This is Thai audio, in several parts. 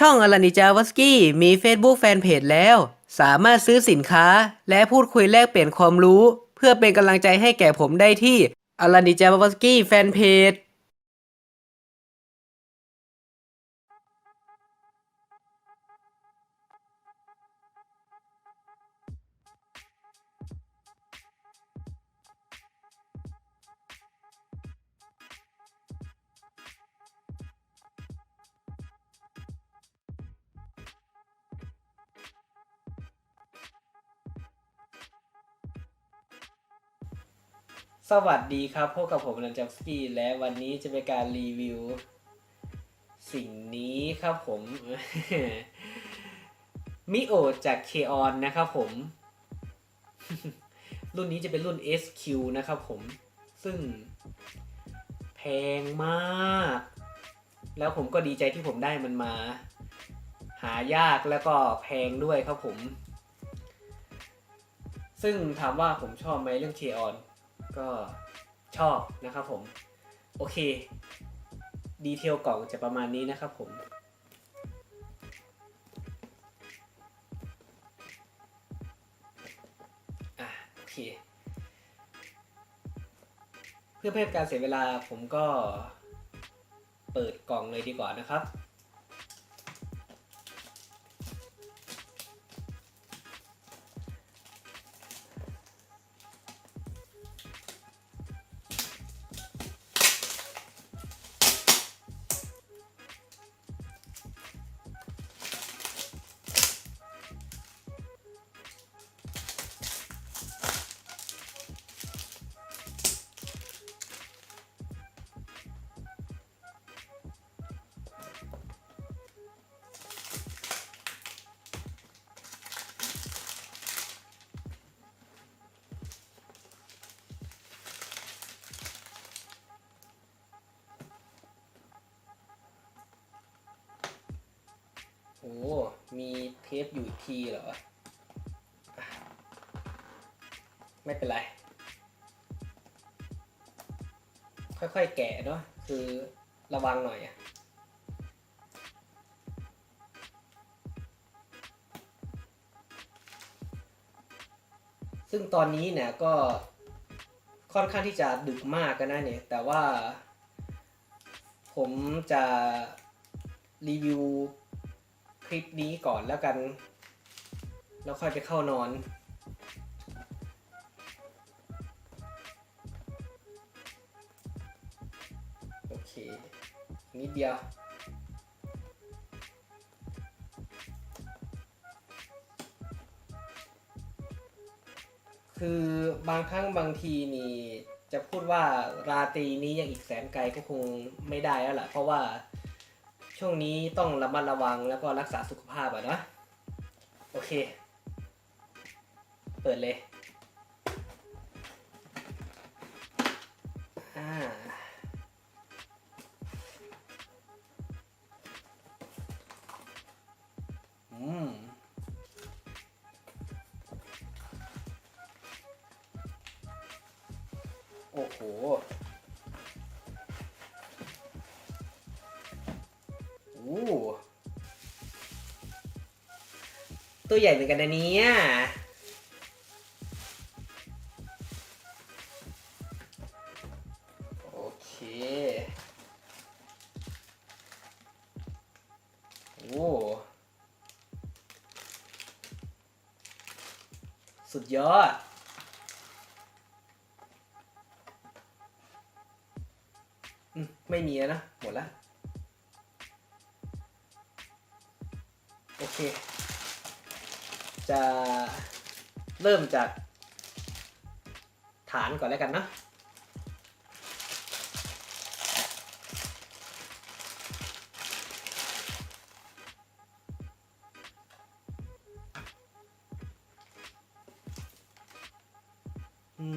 ช่องอลานิจาวสกี้มี Facebook แฟนเพจแล้ว สามารถซื้อสินค้าและพูดคุยแลกเปลี่ยนความรู้ เพื่อเป็นกำลังใจให้แก่ผมได้ที่อลานิจาวสกี้แฟนเพจ สวัสดีครับพบกับผมนันจัมสกี้และวันนี้จะเป็นการรีวิว สิ่งนี้ครับผม มิโอจากเคออนนะครับผม รุ่นนี้จะเป็นรุ่น SQ นะครับผม ซึ่งแพงมาก แล้วผมก็ดีใจที่ผมได้มันมา หายากแล้วก็แพงด้วยครับผม ซึ่งถามว่าผมชอบไหมเรื่องเคออน ก็ชอบนะครับผม โอเค ดีเทลกล่องจะประมาณนี้นะครับผมอะโอเค เพื่อไม่ให้เป็นการเสียเวลาผมก็เปิดกล่องเลยดีกว่านะครับ อ้มีเทปอยู่อีกทีเหรอ ไม่เป็นไร ค่อยๆแกะเนาะคือระวังหน่อยอะซึ่งตอนนี้เนี่ยก็ค่อนข้างที่จะดึกมากกันนะเนี่ย แต่ว่าผมจะรีวิว คลิปนี้ก่อนแล้วกัน แล้วค่อยไปเข้านอนโอเคนิดเดียวคือบางครั้งบางทีนี่จะพูดว่าราตรีนี้ยังอีกแสนไกลก็คงไม่ได้แล้วล่ะ เพราะว่า ช่วงนี้ต้องระมัดระวังแล้วก็รักษาสุขภาพอะนะโอเค เปิดเลยอ่า ตัวใหญ่เหมือนกันนะเนี่ยโอเคโอ้สุดยอดไม่มีแล้วนะ หมดแล้ว จะเริ่มจากฐานก่อนแล้วกันนะอื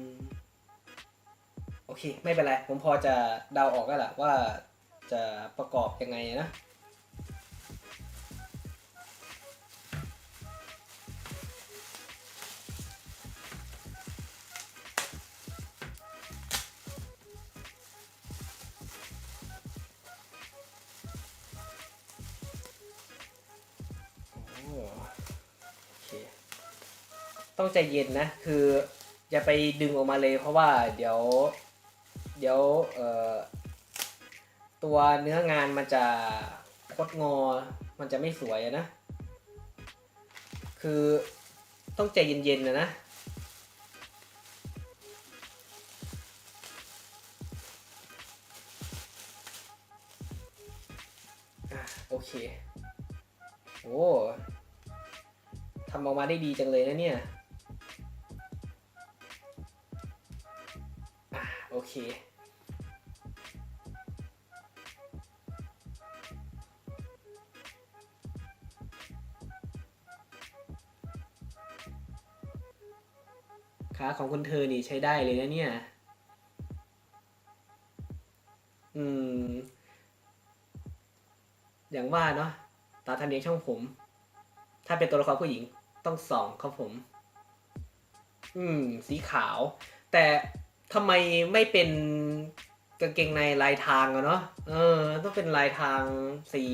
ม โอเค ไม่เป็นไร ผมพอจะเดาออกแล้วล่ะว่าจะประกอบยังไงนะ ต้องใจเย็นนะ คืออย่าไปดึงออกมาเลยเพราะว่าเดี๋ยว เดี๋ยวเอ่อตัวเนื้องานมันจะคดงอ มันจะไม่สวยนะ คือต้องใจเย็นๆนะนะ โอเค โอ้ทำออกมาได้ดีจังเลยนะเนี่ย เคขาของคุณเธอนี่ใช้ได้เลยนะเนี่ย อืม อย่างว่าเนาะ ตาทันเดียงช่องผม ถ้าเป็นตัวละครผู้หญิงต้องสองครับผม อืม สีขาว แต่ ทำไมไม่เป็นกางเกงในลายทางอะเนาะ เออ ต้องเป็นลายทางสี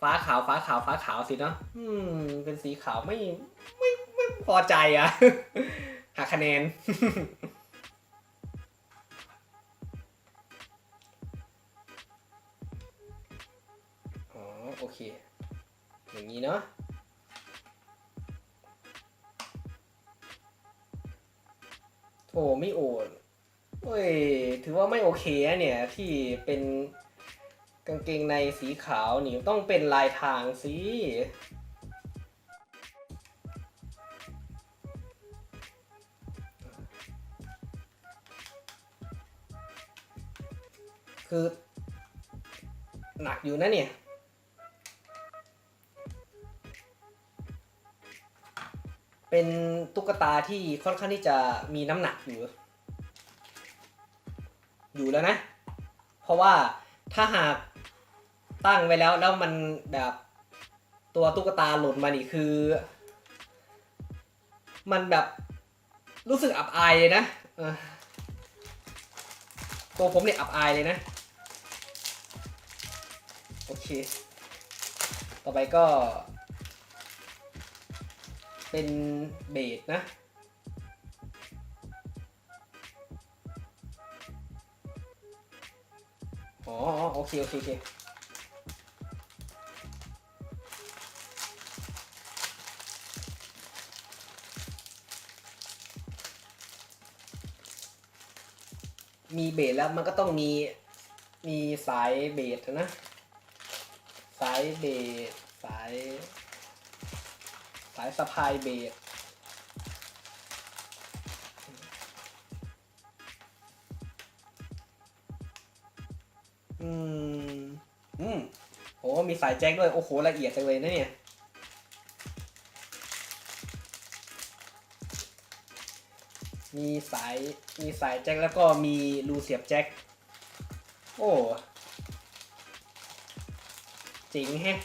ฟ้าขาวฟ้าขาวฟ้าขาวสิเนาะ อืม เป็นสีขาวไม่ไม่ไม่พอใจอะหักคะแนน อ๋อ โอเค อย่างนี้เนาะโอ้ไม่โอด เฮ้ย ถือว่าไม่โอเคเนี่ยที่เป็นกางเกงในสีขาวนี่ต้องเป็นลายทางสิคือ หนักอยู่นะเนี่ย เป็นตุ๊กตาที่ค่อนข้างที่จะมีน้ำหนักอยู่ อยู่แล้วนะ เพราะว่าถ้าหากตั้งไว้แล้วแล้วมันแบบตัวตุ๊กตาหล่นมานี่คือ มันแบบรู้สึกอับอายเลยนะตัวผมเนี่ยอับอายเลยนะ โอเค ต่อไปก็ เป็นเบสนะ เคโอเคโอเคมีเบสแล้วมันก็ต้องมีมีสายเบสนะ สายเบสสาย สายสะพายเบส สายแจ็คด้วย โอ้โห ละเอียดจังเลยนะเนี่ยมีสายมีสายแจ็คแล้วก็มีรูเสียบแจ็คโอ้จริงแฮะ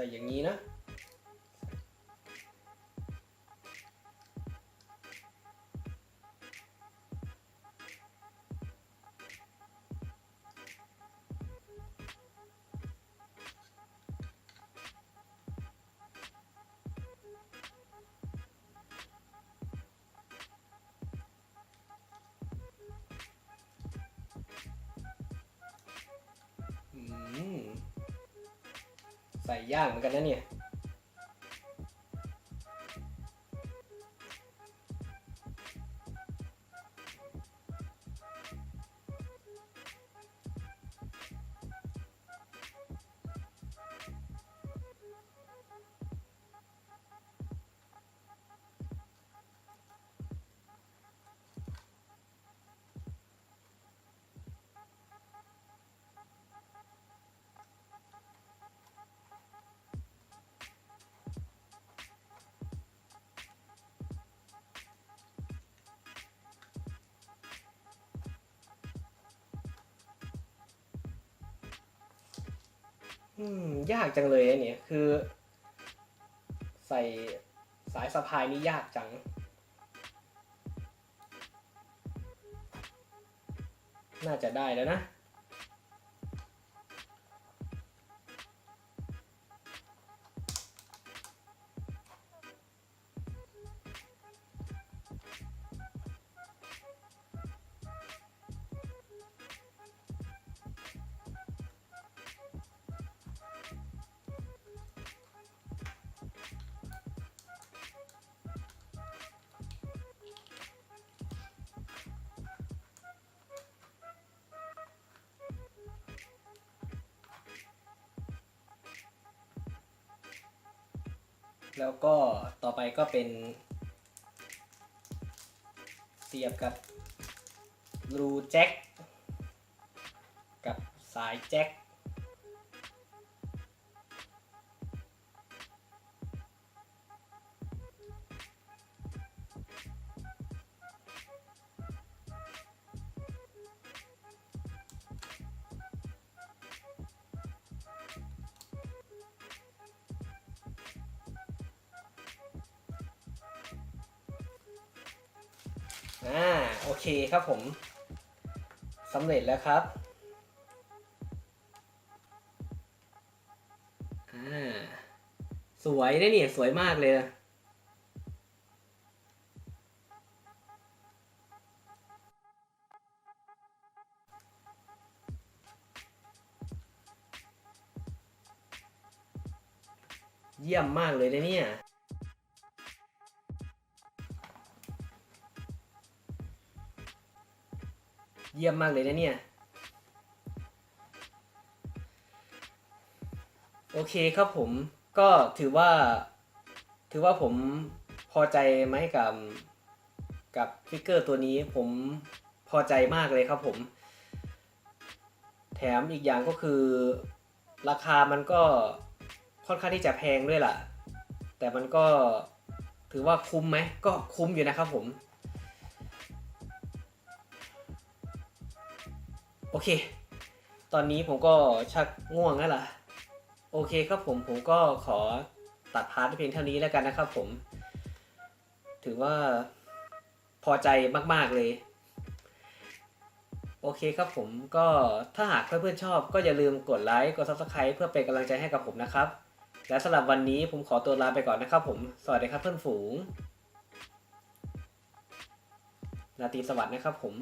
ใส่อย่างนี้นะอืมใส่ยากเหมือนกันนะเนี่ย อืม ยากจังเลยอันเนี่ยคือ ใส่สายสะพายนี่ยากจัง น่าจะได้แล้วนะ แล้วก็ต่อไปก็เป็น เสียบกับรูแจ็คกับสายแจ็ค อ่าโอเคครับผมสำเร็จแล้วครับอ่าสวยได้เนี่ยสวยมากเลยเยี่ยมมากเลยนะเนี่ย เยี่ยมมากเลยนะเนี่ย โอเคครับผมก็ถือว่า ถือว่าผมพอใจไหมกับกับฟิกเกอร์ตัวนี้ผมพอใจมากเลยครับผม แถมอีกอย่างก็คือ ราคามันก็ค่อนข้างที่จะแพงด้วยล่ะ แต่มันก็ถือว่าคุ้มไหมก็คุ้มอยู่นะครับผม โอเค ตอนนี้ผมก็ชักง่วงแล้วล่ะ โอเคครับผมผมก็ขอตัดพาร์ทเพียงเท่านี้แล้วกันนะครับผม ถือว่าพอใจมาก ๆ เลย โอเคครับผมก็ถ้าหากเพื่อนๆชอบ ก็อย่าลืมกดไลค์กด subscribe เพื่อเป็นกำลังใจให้กับผมนะครับ และสำหรับวันนี้ผมขอตัวลาไปก่อนนะครับผม สวัสดีครับเพื่อนฝูงราตรีสวัสดิ์นะครับผม